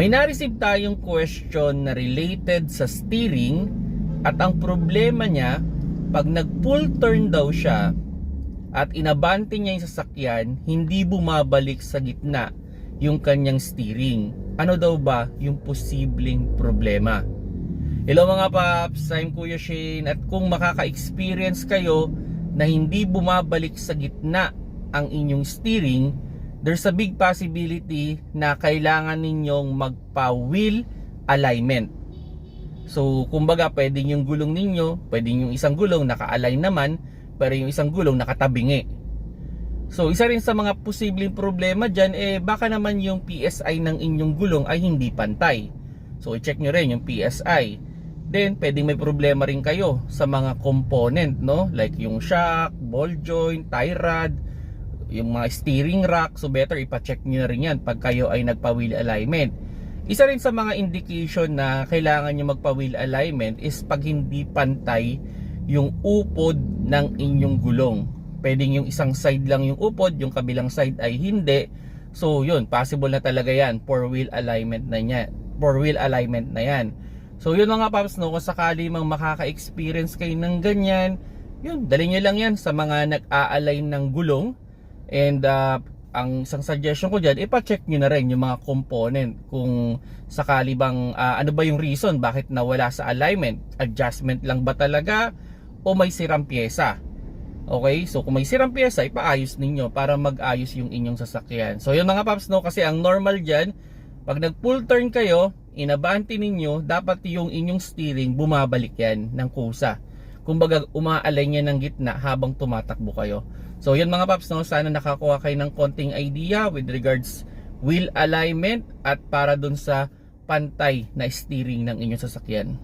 May na-receive tayong question na related sa steering at ang problema niya, pag nag-full turn daw siya at inabante niya yung sasakyan, hindi bumabalik sa gitna yung kanyang steering. Ano daw ba yung posibleng problema? Hello mga paps, I'm Kuya Shane at kung makaka-experience kayo na hindi bumabalik sa gitna ang inyong steering, there's a big possibility na kailangan ninyong magpa-wheel alignment. So, kumbaga, pwedeng yung gulong ninyo, pwedeng yung isang gulong naka-align naman, pero yung isang gulong nakatabingi. So, isa rin sa mga posibleng problema dyan, eh, baka naman yung PSI ng inyong gulong ay hindi pantay. So, i-check nyo rin yung PSI. Then, pwedeng may problema rin kayo sa mga component, no? Like yung shock, ball joint, tie rod, yung mga steering rack. So, better ipacheck nyo na rin yan pag kayo ay nagpa-wheel alignment. Isa rin sa mga indication na kailangan nyo magpa-wheel alignment is pag hindi pantay yung upod ng inyong gulong. Pwedeng yung isang side lang yung upod, yung kabilang side ay hindi. So, yun, possible na talaga yan. Four wheel alignment na yan. Four wheel alignment na yan. So, yun mga paps, no, kung sakali mang makaka-experience kayo ng ganyan, yun, dali nyo lang yan sa mga nag-a-align ng gulong. And uh, ang isang suggestion ko dyan, ipa-check nyo na rin yung mga component kung sakali bang, ah, ano ba yung reason bakit nawala sa alignment. Adjustment lang ba talaga o may sirang pyesa? Okay, so kung may sirang pyesa, ipaayos ninyo para mag-ayos yung inyong sasakyan. So yun mga paps, no, kasi ang normal dyan, pag nag-full turn kayo, inabante ninyo, dapat yung inyong steering bumabalik yan ng kusa. Kumbaga, umaalay niya ng gitna habang tumatakbo kayo. So yun mga paps, no, sana nakakuha kayo ng konting idea with regards wheel alignment at para dun sa pantay na steering ng inyong sasakyan.